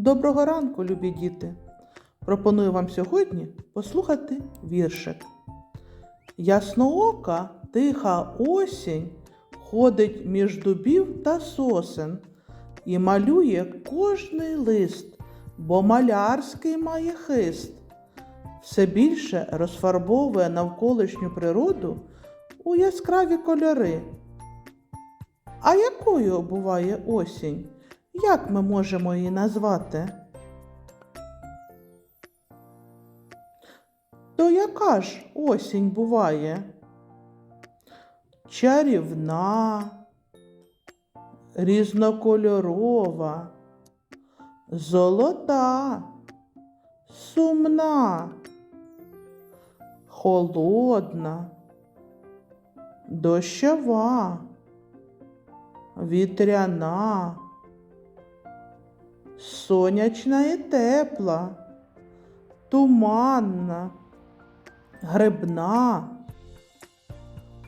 Доброго ранку, любі діти! Пропоную вам сьогодні послухати віршик. Ясноока, тиха осінь ходить між дубів та сосен і малює кожний лист, бо малярський має хист. Все більше розфарбовує навколишню природу у яскраві кольори. А якою буває осінь? Як ми можемо її назвати? То яка ж осінь буває? Чарівна, різнокольорова, золота, сумна, холодна, дощова, вітряна, сонячна і тепла, туманна, грибна,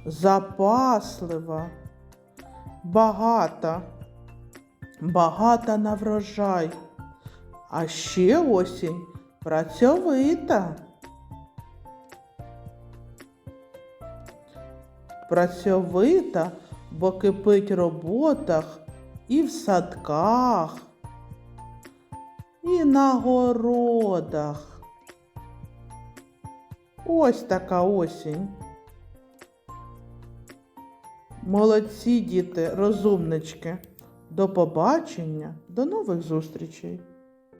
запаслива, багата, багата на врожай, а ще осінь працьовита. Працьовита, бо кипить роботах і в садках, і на городах. Ось така осінь. Молодці діти, розумнички. До побачення, до нових зустрічей.